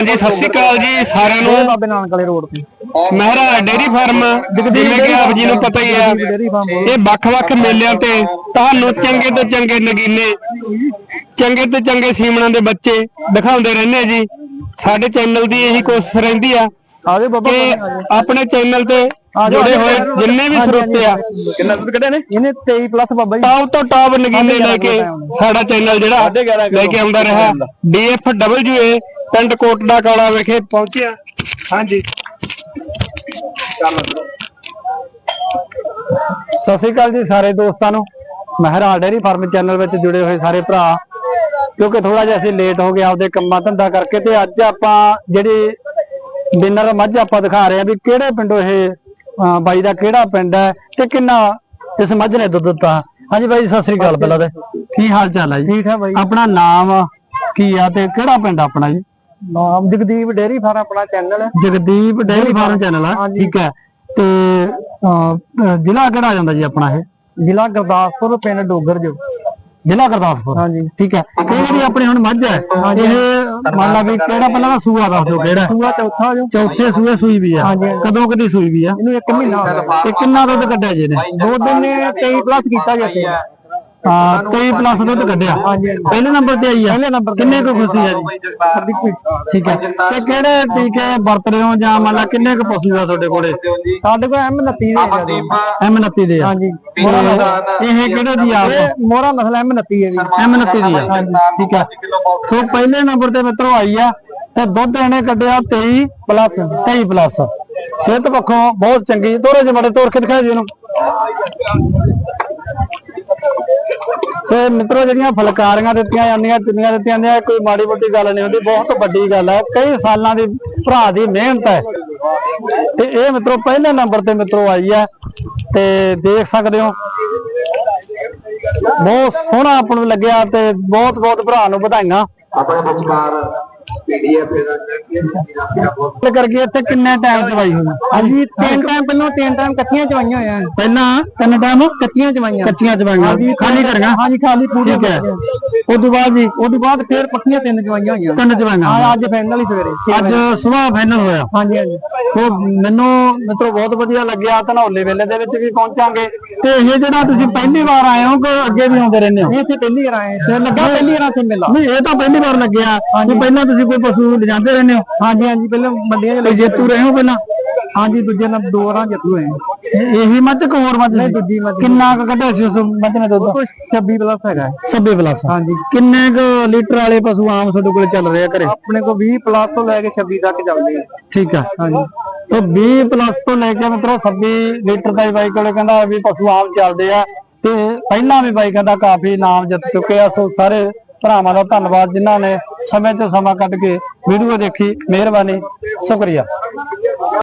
ਜੀ ਸਤਿ ਸ਼੍ਰੀ ਅਕਾਲ ਜੀ ਸਾਰਿਆਂ ਨੂੰ। ਬਾਬੇ ਨਾਨਕ ਵਾਲੇ ਰੋਡ ਤੇ। ਮਹਿਰਾ ਡੇਰੀ ਫਾਰਮ ਜਿਵੇਂ ਕਿ ਆਪ ਜੀ ਨੂੰ ਪਤਾ ਹੀ ਫਾਰਮ ਇਹ ਵੱਖ-ਵੱਖ ਮੇਲਿਆਂ ਤੇ ਤੁਹਾਨੂੰ ਚੰਗੇ ਤੋਂ ਚੰਗੇ ਨਗੀਨੇ ਚੰਗੇ ਤੋਂ ਚੰਗੇ ਸੀਮਣਾਂ ਦੇ ਬੱਚੇ ਦਿਖਾਉਂਦੇ ਰਹਿੰਦੇ ਜੀ। ਸਾਡੇ ਚੈਨਲ ਦੀ ਇਹੀ ਕੋਸ਼ਿਸ਼ ਰਹਿੰਦੀ ਆ ਆਜੋ ਬਾਬਾ ਕਿ ਆਪਣੇ ਚੈਨਲ ਤੇ ਜੁੜੇ ਹੋਏ ਜਿੰਨੇ ਵੀ ਸਰੋਤੇ ਆ। ਕਿੰਨਾ ਦੁੱਧ ਕੱਢਿਆ ਨੇ ਇਹਨੇ 23 ਪਲੱਸ ਬਾਬਾ ਜੀ। ਟਾਪ ਤੋਂ ਟਾਪ ਨਗੀਨੇ ਲੈ ਕੇ ਸਾਡਾ ਚੈਨਲ ਜਿਹੜਾ ਲੈ ਕੇ ਆਉਂਦਾ ਰਿਹਾ। DFWA ਪਿੰਡ ਕੋਟੜਾ ਕੌਲਾ ਵਿਖੇ ਪਹੁੰਚਿਆ। ਹਾਂਜੀ। ਸਤਿ ਸ਼੍ਰੀ ਅਕਾਲ ਜੀ ਸਾਰੇ ਦੋਸਤਾਂ ਨੂੰ। ਮਹਿਰਾ ਡੇਅਰੀ ਫਾਰਮ ਚੈਨਲ ਵਿੱਚ ਜੁੜੇ ਹੋਏ ਸਾਰੇ ਭਰਾ। ਕਿਉਂਕਿ ਥੋੜਾ ਜਿਹਾ ਅਸੀਂ ਲੇਟ ਹੋ ਗਏ ਆਪਦੇ ਕੰਮਾਂ ਧੰਦਾ ਕਰਕੇ ਤੇ ਅੱਜ ਆਪਾਂ ਜਿਹੜੀ ਡਿਨਰ ਮੱਝ ਆਪਾਂ ਦਿਖਾ ਰਹੇ ਆ ਵੀ ਕਿਹੜੇ ਪਿੰਡੋਂ ਇਹ ਬਾਈ ਦਾ ਕਿਹੜਾ ਪਿੰਡ ਹੈ ਤੇ ਕਿੰਨਾ ਇਸ ਮੱਝ ਨੇ ਦੁੱਧ ਦਿੱਤਾ। ਹਾਂਜੀ ਬਾਈ ਸਤਿ ਸ਼੍ਰੀ ਅਕਾਲ ਪਹਿਲਾਂ ਤੇ। ਕੀ ਹਾਲ ਚਾਲ ਹੈ ਜੀ? ਠੀਕ ਹੈ ਬਾਈ। ਆਪਣਾ ਨਾਮ ਕੀ ਆ ਤੇ ਕਿਹੜਾ ਪਿੰਡ ਆਪਣਾ ਜੀ? ਨਾਮ ਜਗਦੀਪ ਡੇਅਰੀ ਫਾਰਮ ਆਪਣਾ ਚੈਨਲ ਹੈ। ਜਗਦੀਪ ਡੇਅਰੀ ਫਾਰਮ ਚੈਨਲ ਆ ਠੀਕ ਹੈ। ਤੇ ਜ਼ਿਲ੍ਹਾ ਕਿਹੜਾ ਆ ਜਾਂਦਾ ਜੀ ਆਪਣਾ ਇਹ? ਜ਼ਿਲ੍ਹਾ ਗੁਰਦਾਸਪੁਰ ਪਿੰਡ ਡੋਗਰ ਜੋ। ਜ਼ਿਲ੍ਹਾ ਗੁਰਦਾਸਪੁਰ? ਹਾਂਜੀ। ਠੀਕ ਹੈ। ਇਹ ਜਿਹੜੀ ਆਪਣੀ ਹੁਣ ਮੱਝ ਹੈ ਇਹ ਮੰਨ ਲਾ ਵੀ ਕਿਹੜਾ ਪਹਿਲਾਂ ਦਾ ਸੂਆ ਦੱਸ ਦਿਓ ਕਿਹੜਾ? ਸੂਆ ਚੌਥਾ ਜੋ। ਚੌਥੇ ਸੂਏ ਸੂਈ ਵੀ ਆ। ਕਦੋਂ ਕਦੀ ਸੂਈ ਵੀ ਆ? ਇਹਨੂੰ 1 ਮਹੀਨਾ ਤੇ ਕਿੰਨਾ ਦੁੱਧ ਕੱਢਿਆ ਜੀ ਨੇ ਦੋ ਦਿਨ ਨੇ 23 ਪਲੱਸ ਕੀਤਾ ਜੀ ਹਾਂ 23 ਪਲੱਸ ਦੁੱਧ ਕੱਢਿਆ। ਪਹਿਲੇ ਨੰਬਰ ਤੇ ਆਈ ਆ। ਪਹਿਲੇ ਨੰਬਰ ਕਿੰਨੇ ਕੁ ਖੁਸ਼ੀ ਆ ਜੀ ਠੀਕ ਹੈ। ਤੇ ਕਿਹੜੇ ਟੀਕੇ ਵਰਤ ਰਹੇ ਹੋ ਜਾਂ ਮੰਨ ਲਾ ਕਿੰਨੇ ਕੁ ਪਸ਼ੂ ਆ ਤੁਹਾਡੇ ਕੋਲੇ? ਸਾਡੇ ਕੋਲ M29 ਦੇ M29 ਦੇ ਆ। ਹਾਂਜੀ ਇਹ ਕਿਹੜੇ ਦੀ ਆ? ਮੋਰਾ ਨਸਲ M29 ਹੈ ਜੀ। M29 ਦੀ ਆ। ਠੀਕ ਹੈ। ਸੋ ਪਹਿਲੇ ਨੰਬਰ ਤੇ ਮਿੱਤਰੋ ਆਈ ਆ ਤੇ ਦੁੱਧ ਇਹਨੇ ਕੱਢਿਆ 23 ਪਲੱਸ 23 ਪਲੱਸ। ਸਿਹਤ ਪੱਖੋਂ ਬਹੁਤ ਚੰਗੀ। ਤੋਰੇ ਜਿਹੇ ਬੜੇ ਤੋੜ ਕੇ ਦਿਖਾਇਆ ਜੀ ਇਹਨੂੰ। ਤੇ ਮਿੱਤਰੋ ਜਿਹੜੀਆਂ ਫਲਕਾਰੀਆਂ ਦਿੱਤੀਆਂ ਜਾਂਦੀਆਂ, ਚੁੰਨੀਆਂ ਦਿੱਤੀਆਂ ਜਾਂਦੀਆਂ ਕੋਈ ਮਾੜੀ ਮੋਟੀ ਗੱਲ ਨਹੀਂ ਹੁੰਦੀ, ਬਹੁਤ ਵੱਡੀ ਗੱਲ ਹੈ ਕਈ ਸਾਲਾਂ ਦੀ ਭਰਾ ਦੀ ਮਿਹਨਤ ਹੈ। ਤੇ ਇਹ ਮਿੱਤਰੋ ਪਹਿਲੇ ਨੰਬਰ ਤੇ ਮਿੱਤਰੋ ਆਈ ਹੈ ਤੇ ਦੇਖ ਸਕਦੇ ਹੋ, ਬਹੁਤ ਸੋਹਣਾ ਆਪਾਂ ਨੂੰ ਲੱਗਿਆ ਤੇ ਬਹੁਤ ਬਹੁਤ ਭਰਾ ਨੂੰ ਵਧਾਈਆਂ। ਆਪਣੇ ਵਿਚਕਾਰ ਗੱਲ ਕਰਕੇ ਇੱਥੇ ਕਿੰਨੇ ਟਾਈਮ ਚਵਾਈ ਹੋਈ ਹਾਂਜੀ ਤਿੰਨ ਟਾਈਮ ਪਹਿਲਾਂ ਤਿੰਨ ਟਾਈਮ ਕੱਚੀਆਂ ਚਵਾਈਆਂ ਹੋਈਆਂ। ਪਹਿਲਾਂ ਤਿੰਨ ਟਾਈਮ ਕੱਚੀਆਂ ਚਵਾਈਆਂ ਕੱਚੀਆਂ ਚਵਾਈਆਂ ਖਾਲੀ ਕਰੀਆਂ ਹਾਂਜੀ ਖਾਲੀ ਪੂਰੀ ਠੀਕ ਹੈ। ਤੋਂ ਬਾਅਦ ਜੀ ਤੋਂ ਬਾਅਦ ਫੇਰ ਪੱਕੀਆਂ ਤਿੰਨ ਚਵਾਈਆਂ ਹੋਈਆਂ। ਤਿੰਨ ਚਵਾਈਆਂ ਅੱਜ ਫਾਈਨਲ ਹੀ ਸਵੇਰੇ ਅੱਜ ਸਵੇਰ ਫਾਈਨਲ ਹੋਇਆ। ਹਾਂਜੀ ਹਾਂਜੀ। ਸੋ ਮੈਨੂੰ ਮਿੱਤਰੋ ਬਹੁਤ ਵਧੀਆ ਲੱਗਿਆ। ਧਨੌਲੇ ਵੇਲੇ ਦੇ ਵਿੱਚ ਵੀ ਪਹੁੰਚਾਂਗੇ। ਤੇ ਇਹ ਜਿਹੜਾ ਤੁਸੀਂ ਪਹਿਲੀ ਵਾਰ ਆਏ ਹੋ ਕਿ ਅੱਗੇ ਵੀ ਆਉਂਦੇ ਰਹਿੰਦੇ ਹੋ? ਇੱਥੇ ਪਹਿਲੀ ਵਾਰ ਆਏ ਤੇ ਲੱਗਾ ਪਹਿਲੀ ਵਾਰ ਇੱਥੇ ਮੇਲਾ? ਨਹੀਂ ਇਹ ਤਾਂ ਪਹਿਲੀ ਵਾਰ ਲੱਗਿਆ। ਪਹਿਲਾਂ ਤੁਸੀਂ ਕੋਈ ਪਸ਼ੂ ਲਿਜਾਂਦੇ ਰਹਿੰਦੇ ਹੋ? ਹਾਂਜੀ ਹਾਂਜੀ ਪਹਿਲਾਂ ਮੰਡੀਆਂ 'ਚ ਜੇਤੂ ਰਹੇ ਹੋ ਪਹਿਲਾਂ? ਹਾਂਜੀ ਦੂਜੇ ਨਾਲ ਦੋ ਵਾਰਾਂ ਜੇਤੂ ਹੋਏ ਇਹੀ ਮੱਝ ਕੋ ਹੋਰ ਮੱਝ? ਨਹੀਂ ਦੂਜੀ ਮੱਝ। ਕਿੰਨਾ ਕੁ ਕੱਢਿਆ ਸੀ ਉਸ ਮੱਝ ਨੇ ਦੁੱਧ? 26 ਪਲੱਸ ਹੈਗਾ। 26 ਪਲੱਸ। ਹਾਂਜੀ। ਕਿੰਨੇ ਕੁ ਲੀਟਰ ਵਾਲੇ ਪਸ਼ੂ ਆਮ ਤੁਹਾਡੇ ਕੋਲ ਚੱਲ ਰਹੇ ਆ ਘਰੇ? ਆਪਣੇ ਕੋਲ 20 ਪਲੱਸ ਤੋਂ ਲੈ ਕੇ 26 ਤੱਕ ਚੱਲਦੇ ਆ। ਠੀਕ ਆ। ਹਾਂਜੀ। ਤੇ 20 ਪਲੱਸ ਤੋਂ ਲੈ ਕੇ ਮਤਲਬ 26 ਲੀਟਰ ਦਾ ਬਾਈ ਕੋਲੇ ਕਹਿੰਦਾ ਵੀ ਪਸ਼ੂ ਆਮ ਚੱਲਦੇ ਆ। ਤੇ ਪਹਿਲਾਂ ਵੀ ਬਾਈ ਕਹਿੰਦਾ ਕਾਫੀ ਨਾਮ ਜਿੱਤ ਚੁੱਕੇ ਆ ਸੋ ਸਾਰੇ ਭਰਾਵਾਂ ਦਾ ਧੰਨਵਾਦ ਜਿਨ੍ਹਾਂ ਨੇ ਸਮੇਂ ਤੋਂ ਸਮਾਂ ਕੱਢ ਕੇ ਵੀਡੀਓ ਦੇਖੀ ਮਿਹਰਬਾਨੀ ਸ਼ੁਕਰੀਆ।